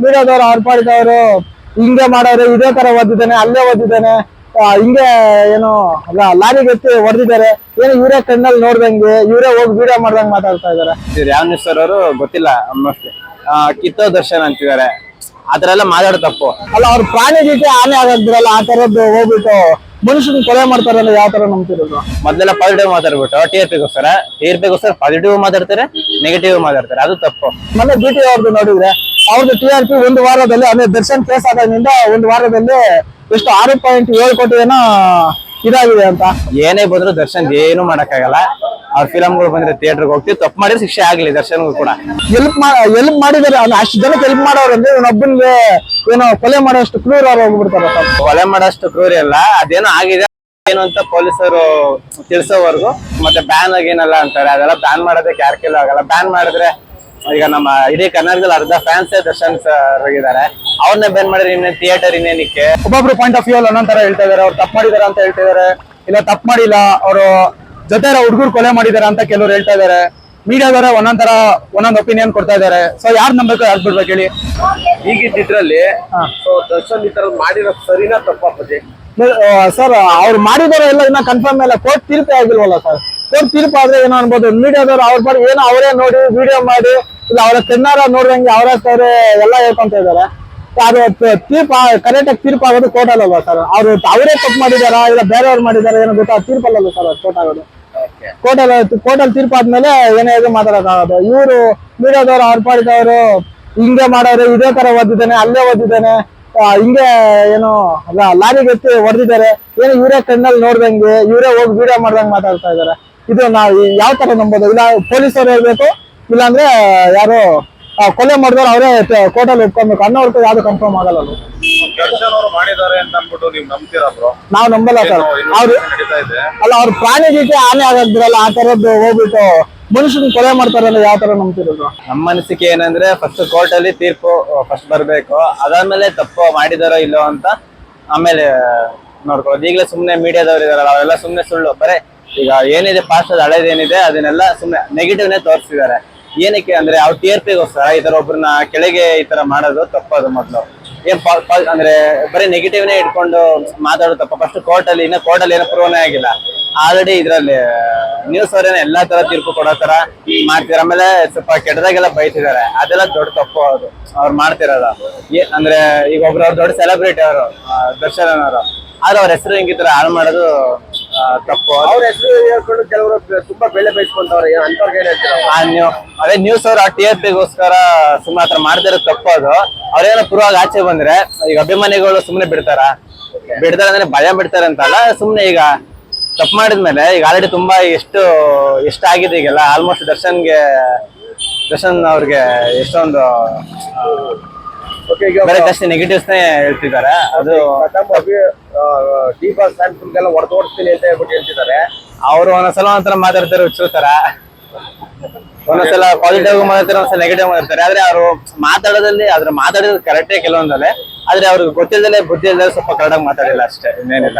ಮೀಡಿಯಾದವ್ರು ಅವ್ರ ಪಾಡಿದವರು ಹಿಂಗೆ ಮಾಡೋರು ಇದೇ ತರ ಓದಿದ್ದಾನೆ ಅಲ್ಲೇ ಓದಿದ್ದಾನೆ. ಹಿಂಗೆ ಏನು ಲಾರಿ ಲಾರಿಗೆ ಎತ್ತಿ ಹೊಡೆದಿದ್ದಾರೆ. ಏನು ಇವರೇ ಕಣ್ಣಲ್ಲಿ ನೋಡ್ದಂಗೆ ಇವರೇ ಹೋಗಿ ವಿಡಿಯೋ ಮಾಡ್ದಂಗೆ ಮಾತಾಡ್ತಾ ಇದಾರೆ ಯಾವ ಸರ್ ಅವರು ಗೊತ್ತಿಲ್ಲ ಆಲ್ಮೋಸ್ಟ್ ಕಿತ್ತೋ ದರ್ಶನ್ ಅಂತಿದ್ದಾರೆ. ಆತರ ಎಲ್ಲ ಮಾತಾಡ್ತಪ್ಪು ಅಲ್ಲ ಅವ್ರ ಪ್ರಾಣಿ ಜೊತೆ ಆನೆ ಆಗದ್ರಲ್ಲ ಆ ತರದ್ದು ಹೋಗ್ಬಿಟ್ಟು ಮನುಷ್ಯನ ಕೊಲೆ ಮಾಡ್ತಾರೆ ಅಂದ್ರೆ ಯಾವ ತರ ನಂಬ್ತಿರೋದು? ಮೊದ್ಲೆಲ್ಲ ಪಾಸಿಟಿವ್ ಮಾತಾಡ್ಬಿಟ್ಟು ಟಿ ಆರ್ ಪಿಗೋಸ್ಕರ ಟಿ ಆರ್ ಪಿಗೋಸ್ಕರ ಪಾಸಿಟಿವ್ ಮಾತಾಡ್ತಾರೆ ನೆಗೆಟಿವ್ ಮಾತಾಡ್ತಾರೆ ಅದು ತಪ್ಪು. ಮೊನ್ನೆ ಬಿ ಟಿ ಅವ್ರದ್ದು ನೋಡಿದ್ರೆ ಅವ್ರದ್ದು ಟಿ ಆರ್ ಪಿ ಒಂದು ವಾರದಲ್ಲಿ ಅಂದ್ರೆ ದರ್ಶನ್ ಕೇಸ್ ಆದಾಗಿನಿಂದ ಒಂದು ವಾರದಲ್ಲಿ ಎಷ್ಟು ಆರು ಪಾಯಿಂಟ್ ಏಳು ಕೋಟಿ ಏನೋ ಇದಾಗಿದೆ ಅಂತ. ಏನೇ ಬಂದ್ರು ದರ್ಶನ್ ಏನು ಮಾಡಕ್ಕಾಗಲ್ಲ. ಅವ್ರ ಫಿಲಮ್ಗಳು ಬಂದ್ರೆ ಥಿಯೇಟರ್ಗೆ ಹೋಗ್ತೀವಿ. ತಪ್ಪು ಮಾಡಿದ್ರೆ ಶಿಕ್ಷೆ ಆಗಲಿ ದರ್ಶನ್ಗೂ ಕೂಡ. ಎಲ್ಪ್ ಎಲ್ಪ್ ಮಾಡಿದಾರೆ ಅಷ್ಟು ಜನಕ್ಕೆ ಎಲ್ಪ್ ಮಾಡೋರು ಅಂದ್ರೆ ಇವನೊಬ್ಬನಿಗೆ ಏನೋ ಕೊಲೆ ಮಾಡೋಷ್ಟು ಕ್ರೂರ್ ಅವ್ರು ಹೋಗ್ಬಿಡ್ತಾರೆ. ಕೊಲೆ ಮಾಡೋಷ್ಟು ಕ್ರೂರಿ ಅಲ್ಲ ಅದೇನೋ ಆಗಿದೆ ಏನು ಅಂತ ಪೊಲೀಸರು ತಿಳಿಸೋವರೆಗೂ. ಮತ್ತೆ ಬ್ಯಾನ್ ಆಗೇನಲ್ಲ ಅಂತಾರೆ. ಅದೆಲ್ಲ ಬ್ಯಾನ್ ಮಾಡೋದಕ್ಕೆ ಯಾರ ಕೈಲೂ ಆಗಲ್ಲ ಬ್ಯಾನ್ ಮಾಡಿದ್ರೆ ಈಗ ನಮ್ಮ ಇಡೀ ಕನ್ನಡದಲ್ಲಿ ಅರ್ಧ ಫ್ಯಾನ್ಸ್ ದರ್ಶನ್ ಸರ್ ಇದ್ದಾರೆ. ಅವ್ರನ್ನ ಬ್ಯಾನ್ ಮಾಡಿದ್ರೆ ಇನ್ನೇನು ಥಿಯೇಟರ್ ಇನ್ನೇನಕ್ಕೆ? ಒಬ್ಬೊಬ್ರು ಪಾಯಿಂಟ್ ಆಫ್ ವ್ಯೂ ಅಲ್ಲಿ ಒಂದೊಂದ್ ತರ ಹೇಳ್ತಾ ಇದಾರೆ ಅವ್ರು ತಪ್ಪು ಮಾಡಿದಾರೆ ಅಂತ ಹೇಳ್ತಾ ಇದಾರೆ. ಇಲ್ಲ ತಪ್ಪು ಮಾಡಿಲ್ಲ ಅವರು ಜೊತೆ ಹುಡುಗರು ಕೊಲೆ ಮಾಡಿದ್ದಾರೆ ಅಂತ ಕೆಲವರು ಹೇಳ್ತಾ ಇದಾರೆ. ಮೀಡಿಯಾದವರ ಒಂದೊಂದ್ ಒಂದೊಂದು ಒಂದೊಂದ್ ಒಪಿನಿಯನ್ ಕೊಡ್ತಾ ಇದಾರೆ. ಸೊ ಯಾರು ನಂಬೇಕು ಯಾರು ಬಿಡ್ಬೇಕು ಹೇಳಿ? ಈಗಿದ್ದಿದ್ರಲ್ಲಿ ಸೊ ದರ್ಶನ್ ಈ ತರ ಮಾಡಿರೋ ಸರಿನಾ ತಪ್ಪಾಪತಿ ಸರ್ ಅವ್ರು ಮಾಡಿದಾರೆ ಎಲ್ಲ ಇನ್ನ ಕನ್ಫರ್ಮ್ ಇಲ್ಲ. ಕೋರ್ಟ್ ತೀರ್ಪು ಆಗಿಲ್ವಲ್ಲ ಸರ್? ಕೋರ್ಟ್ ತೀರ್ಪು ಆದ್ರೆ ಏನೋ ಅನ್ಬೋದು. ಮೀಡಿಯಾದವ್ರು ಅವ್ರ ಬಾರಿ ಏನೋ ಅವರೇ ನೋಡಿ ವಿಡಿಯೋ ಮಾಡಿ ಇಲ್ಲ ಅವರ ಕಣ್ಣಾರ ನೋಡಿದಂಗೆ ಅವರ ಸರ್ ಎಲ್ಲ ಹೇಳ್ಕೊಂತ ಇದಾರೆ. ಅದು ತೀರ್ಪ ಕರೆಕ್ಟ್ ಆಗಿ ತೀರ್ಪು ಆಗೋದು ಕೋರ್ಟ್ ಅಲ್ಲಲ್ವಾ ಸರ್? ಅವ್ರು ಅವರೇ ತಪ್ಪು ಮಾಡಿದಾರಾ ಇಲ್ಲ ಬೇರೆಯವ್ರು ಮಾಡಿದಾರ ಏನೋ ಗೊತ್ತಾ? ತೀರ್ಪು ಅಲ್ಲಲ್ಲ ಸರ್ ಕೋರ್ಟ್ ಆಗೋದು? ಕೋರ್ಟಲ್ಲಿ ಕೋರ್ಟಲ್ಲಿ ತೀರ್ಪು ಆದ್ಮೇಲೆ ಏನೇ ಇದು ಮಾತಾಡೋಕ್ಕಾಗೋದು ಇವರು ಮೀಡಿಯಾದವ್ರು ಆರ್ಪಾಡಿದವರು ಪಾಡಿದವರು ಹಿಂಗೆ ಮಾಡೋರು, ಇದೇ ತರ ಓದಿದ್ದಾನೆ, ಅಲ್ಲೇ ಓದಿದ್ದಾನೆ ಹಿಂಗೆ ಏನು ಲಾರಿ ಲಾರಿಗೆ ಎತ್ತಿ ಹೊಡೆದಿದ್ದಾರೆ. ಏನು ಇವರೇ ಕಣ್ಣಲ್ಲಿ ನೋಡ್ದಂಗೆ, ಇವರೇ ಹೋಗಿ ವಿಡಿಯೋ ಮಾಡ್ದಂಗೆ ಮಾತಾಡ್ತಾ ಇದಾರೆ ಇದು ನಾವು ಯಾವ ತರ ನಂಬೋದು? ಇಲ್ಲ ಪೊಲೀಸರು ಹೇಳ್ಬೇಕು, ಇಲ್ಲಾಂದ್ರೆ ಯಾರು ಕೊಲೆ ಮಾಡಿದವ್ರು ಅವರೇ ಕೋರ್ಟಲ್ಲಿ ಇಟ್ಕೊಬೇಕು ಅನ್ನೋರ್ಗೂ ಯಾವ್ದು ಕನ್ಫರ್ಮ್ ಆಗಲ್ಲ ನೀವು ನಂಬ್ತೀರಾ ಬ್ರೋ ನಾವು ನಂಬಲ್ಲ ಸರ್ ಅವ್ರು ಅಲ್ಲ ಅವ್ರ ಪ್ರಾಣಿ ಜೊತೆ ಆನೆ ಆಗದ್ರಲ್ಲ ಆ ತರದ್ದು ಹೋಗ್ಬಿಟ್ಟು ಮನುಷ್ಯನ ಕೊಲೆ ಮಾಡ್ತಾರೆ ಅಂದ್ರೆ ಯಾವ ತರ ನಂಬ್ತಿರೋದು ನಮ್ಮ ಮನಸ್ಸಿಗೆ ಏನಂದ್ರೆ ಫಸ್ಟ್ ಕೋರ್ಟ್ ಅಲ್ಲಿ ತೀರ್ಪು ಫಸ್ಟ್ ಬರ್ಬೇಕು. ಅದಾದ್ಮೇಲೆ ತಪ್ಪು ಮಾಡಿದಾರೋ ಇಲ್ಲೋ ಅಂತ ಆಮೇಲೆ ನೋಡ್ಕೊಳ್ಳೋದು. ಈಗಲೇ ಸುಮ್ನೆ ಮೀಡಿಯಾದವ್ರು ಇದಾರಲ್ಲ ಅವೆಲ್ಲ ಸುಮ್ನೆ ಸುಳ್ಳು. ಬರೇ ಈಗ ಏನಿದೆ ಪಾಸ್ಟ್ ಹಳೇದೇನಿದೆ ಅದನ್ನೆಲ್ಲ ಸುಮ್ನೆ ನೆಗೆಟಿವ್ನೇ ತೋರಿಸಿದ್ದಾರೆ. ಏನಕ್ಕೆ ಅಂದ್ರೆ ಅವ್ರ ತೀರ್ಪಿಗೋಸ್ಕರ ಆರ್ ಪಿಗೋಸ್ಕರ ಈ ತರ ಒಬ್ರನ್ನ ಕೆಳಗೆ ಈ ತರ ಮಾಡೋದು ತಪ್ಪದು ಮೊದಲು. ಏನ್ ಅಂದ್ರೆ ಬರೀ ನೆಗೆಟಿವ್ನೇ ಇಟ್ಕೊಂಡು ಮಾತಾಡುತ್ತಪ್ಪ. ತಪ್ಪ ಫಸ್ಟ್ ಕೋರ್ಟ್ ಅಲ್ಲಿ ಇನ್ನ ಕೋರ್ಟ್ ಅಲ್ಲಿ ಏನೋ ಪ್ರೂವ್ನೇ ಆಗಿಲ್ಲ. ಆಲ್ರೆಡಿ ಇದ್ರಲ್ಲಿ ನ್ಯೂಸ್ ಅವರೇನೆ ಎಲ್ಲಾ ತರ ತೀರ್ಪು ಕೊಡೋ ತರ ಮಾಡ್ತಿದಾರೆ. ಆಮೇಲೆ ಸ್ವಲ್ಪ ಕೆಟ್ಟದಾಗೆಲ್ಲ ಬೈತಿದ್ದಾರೆ ಅದೆಲ್ಲ ದೊಡ್ಡ ತಪ್ಪು ಅದು. ಅವ್ರು ಮಾಡ್ತಿರೋದು. ಅಂದ್ರೆ ಈಗ ಒಬ್ರು ಅವ್ರು ದೊಡ್ಡ ಸೆಲೆಬ್ರಿಟಿ ಅವರು ದರ್ಶನ್ ಅವರು. ಆದ್ರೆ ಅವ್ರ ಹೆಸರು ಹಿಂಗಿತರ ಹಾಳು ಮಾಡೋದು ತಪ್ಪು. ಅವ್ರ ಹೆಸರು ಹೇಳ್ಕೊಂಡು ಕೆಲವರು ತುಂಬಾ ಬೆಲೆ ಬಯಸ್ಕೊಂತವ್ರೆ ಅಂತವ್ರಿಗೆ ಏನ್ ಹೇಳ್ತೀರಾ? ಆ ನ್ಯೂ ಅದೇ ನ್ಯೂಸ್ ಅವ್ರು ಆ ಟಿ ಆರ್ ಪಿಗೋಸ್ಕರ ಸುಮ್ಮನೆ ಹತ್ರ ಮಾಡ್ತಿರೋದು ತಪ್ಪು ಅದು. ಅವ್ರೇನೋ ಪುರವಾಗಿ ಆಚೆ ಬಂದ್ರೆ ಈಗ ಅಭಿಮಾನಿಗಳು ಸುಮ್ಮನೆ ಬಿಡ್ತಾರ. ಬಿಡ್ತಾರ ಅಂದ್ರೆ ಭಯ ಬಿಡ್ತಾರೆ ಅಂತಲ್ಲ ಸುಮ್ಮನೆ ಈಗ ತಪ್ಪು ಮಾಡಿದ್ಮೇಲೆ ಈಗ ಆಲ್ರೆಡಿ ತುಂಬಾ ಎಷ್ಟು ಆಗಿದೆ ಈಗೆಲ್ಲ. ಆಲ್ಮೋಸ್ಟ್ ದರ್ಶನ್ಗೆ ದರ್ಶನ್ ಅವ್ರಿಗೆ ಎಷ್ಟೊಂದು ಬೇರೆ ಜಾಸ್ತಿ ನೆಗೆಟಿವ್ಸ್ನೇ ಹೇಳ್ತಿದ್ದಾರೆ. ಅದು ಡಿ ಎಲ್ಲ ಹೊಡೆದೋಡ್ತೀನಿ ಅಂತ ಹೇಳ್ಬಿಟ್ಟು ಹೇಳ್ತಿದ್ದಾರೆ. ಅವರು ಒಂದೊಂದ್ಸಲ ಒಂಥರ ಮಾತಾಡ್ತಾರೆ ಹುಚ್ಚಿರ್ತಾರ. ಒಂದೊಂದ್ಸಲ ಪಾಸಿಟಿವ್ ಮಾತಾಡ್ತಾರೆ ಒಂದ್ಸಲ ನೆಗೆಟಿವ್ ಮಾತಾಡ್ತಾರೆ. ಆದ್ರೆ ಅವರು ಮಾತಾಡೋದಲ್ಲಿ ಅದ್ರ ಮಾತಾಡೋದು ಕರೆಕ್ಟೇ ಕೆಲವೊಂದಲ್ಲೇ ಆದ್ರೆ ಅವ್ರಿಗೆ ಗೊತ್ತಿಲ್ಲದೆ ಬುದ್ಧಿ ಇಲ್ಲದೆ ಸ್ವಲ್ಪ ಕರೆಕ್ಟಾಗಿ ಮಾತಾಡಿಲ್ಲ ಅಷ್ಟೇ ಇನ್ನೇನಿಲ್ಲ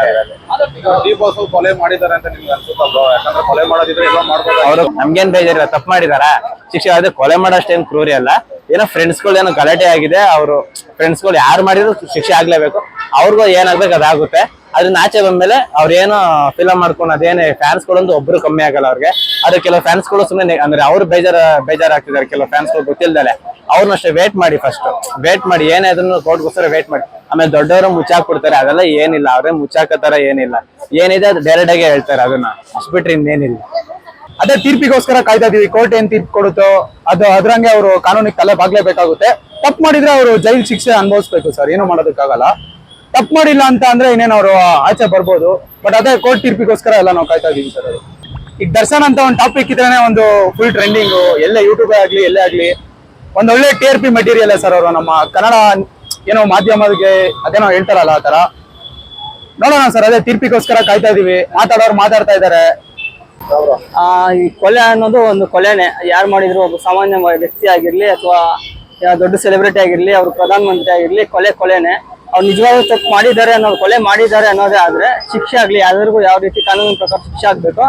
ಬಾಸ್ ಕೊಲೆ ಮಾಡಿದ್ದಾರೆ ಅಂತ ನಿಮ್ಗೆ ಅನ್ಸುತ್ತಾ ಬ್ರೋ ಯಾಕಂದ್ರೆ ಕೊಲೆ ಮಾಡೋದಿದ್ರೆ ಎಲ್ಲ ಮಾಡ್ಬೋದು? ಅವರು ನಮ್ಗೇನ್ ಬೇಜಾರಿಲ್ಲ ತಪ್ಪು ಮಾಡಿದಾರ? ಶಿಕ್ಷೆ ಆದ್ರೆ ಕೊಲೆ ಮಾಡೋಷ್ಟೇನ್ ಕ್ರೂರಿ ಅಲ್ಲ. ಏನೋ ಫ್ರೆಂಡ್ಸ್ಗಳು ಏನೋ ಗಲಾಟೆ ಆಗಿದೆ, ಅವರು ಫ್ರೆಂಡ್ಸ್ಗಳು ಯಾರು ಮಾಡಿದ್ರು ಶಿಕ್ಷೆ ಆಗ್ಲೇಬೇಕು. ಅವ್ರಿಗೂ ಏನಾಗ್ಬೇಕು ಅದಾಗುತ್ತೆ. ಅದನ್ನ ಆಚೆ ಬಂದ್ಮೇಲೆ ಅವ್ರೇನೋ ಫಿಲಮ್ ಮಾಡ್ಕೊಂಡು ಅದೇನೇ ಫ್ಯಾನ್ಸ್ಗಳು ಒಂದು ಒಬ್ರು ಕಮ್ಮಿ ಆಗಲ್ಲ ಅವ್ರಿಗೆ. ಅದು ಕೆಲವು ಫ್ಯಾನ್ಸ್ಗಳು ಸುಮ್ಮನೆ ಅಂದ್ರೆ ಅವ್ರು ಬೇಜಾರ ಬೇಜಾರಾಗ್ತಿದ್ದಾರೆ ಕೆಲವು ಫ್ಯಾನ್ಸ್ಗಳು ಗೊತ್ತಿಲ್ದಲೆ. ಅವ್ರನ್ನ ಅಷ್ಟೇ ವೇಟ್ ಮಾಡಿ ಫಸ್ಟ್ ವೇಟ್ ಮಾಡಿ, ಏನೇ ಅದನ್ನು ಕೋರ್ಟ್ಗೋಸ್ಕರ ವೇಟ್ ಮಾಡಿ. ಆಮೇಲೆ ದೊಡ್ಡವರು ಮುಚ್ಚಾಕ್ಬಿಡ್ತಾರೆ ಅದೆಲ್ಲ ಏನಿಲ್ಲ. ಅವ್ರೇ ಮುಚ್ಚಾಕೋ ತರ ಏನಿಲ್ಲ. ಏನಿದೆ ಅದು ಡೈರೆಕ್ಟ್ ಹೇಳ್ತಾರೆ ಅದನ್ನ. ಅಷ್ಟು ಬಿಟ್ರೆ ಇನ್ನೇನಿಲ್ಲ. ಅದೇ ತೀರ್ಪಿಗೋಸ್ಕರ ಕಾಯ್ತಾ ಇದೀವಿ. ಕೋರ್ಟ್ ಏನ್ ತೀರ್ಪು ಕೊಡುತ್ತೋ ಅದು ಅದ್ರಂಗೆ ಅವರು ಕಾನೂನಿಗೆ ತಲೆ ಬಾಗ್ಲೇಬೇಕಾಗುತ್ತೆ. ತಪ್ಪು ಮಾಡಿದ್ರೆ ಅವರು ಜೈಲ್ ಶಿಕ್ಷೆ ಅನುಭವಿಸ್ಬೇಕು ಸರ್. ಏನು ಮಾಡೋದಕ್ಕಾಗಲ್ಲ. ತಪ್ಪು ಮಾಡಿಲ್ಲ ಅಂತ ಅಂದ್ರೆ ಇನ್ನೇನು ಅವರು ಆಚೆ ಬರ್ಬೋದು. ಬಟ್ ಅದೇ ಕೋರ್ಟ್ ತೀರ್ಪಿಗೋಸ್ಕರ ಎಲ್ಲ ನಾವು ಕಾಯ್ತಾ ಇದೀವಿ ಸರ್ ಅದು. ಈಗ ದರ್ಶನ್ ಅಂತ ಒಂದು ಟಾಪಿಕ್ ಇದ್ರೇನೆ ಒಂದು ಫುಲ್ ಟ್ರೆಂಡಿಂಗ್ ಎಲ್ಲೇ ಯೂಟ್ಯೂಬ್ ಆಗ್ಲಿ, ಎಲ್ಲೇ ಆಗ್ಲಿ, ಒಂದು ಒಳ್ಳೆ T R P material sir ಅವರು. ನಮ್ಮ ಕನ್ನಡ ಏನೋ ಮಾಧ್ಯಮಕ್ಕೆ ಅದೇನೋ ಹೇಳ್ತಾರಲ್ಲ ಆ ತರ ನೋಡೋಣ ಸರ್, ಅದೇ ತೀರ್ಪಿಗೋಸ್ಕರ ಕಾಯ್ತಾ ಇದೀವಿ. ಮಾತಾಡೋರು ಮಾತಾಡ್ತಾ ಇದ್ದಾರೆ ಆ, ಈ ಕೊಲೆ ಅನ್ನೋದು ಒಂದು ಕೊಲೆನೆ. ಯಾರು ಮಾಡಿದ್ರು ಒಬ್ಬ ಸಾಮಾನ್ಯ ವ್ಯಕ್ತಿ ಆಗಿರ್ಲಿ ಅಥವಾ ದೊಡ್ಡ ಸೆಲೆಬ್ರಿಟಿ ಆಗಿರ್ಲಿ ಅವ್ರು ಪ್ರಧಾನ ಮಂತ್ರಿ ಆಗಿರ್ಲಿ ಕೊಲೆ ಕೊಲೆನೆ. ಅವ್ರು ನಿಜವಾಗ್ಲೂ ತಪ್ಪು ಮಾಡಿದ್ದಾರೆ ಅನ್ನೋದು ಕೊಲೆ ಮಾಡಿದ್ದಾರೆ ಅನ್ನೋದೇ ಆದ್ರೆ ಶಿಕ್ಷೆ ಆಗ್ಲಿ ಯಾವ್ದಾರಿಗೂ ಯಾವ ರೀತಿ ಕಾನೂನಿನ ಪ್ರಕಾರ ಶಿಕ್ಷೆ ಆಗ್ಬೇಕು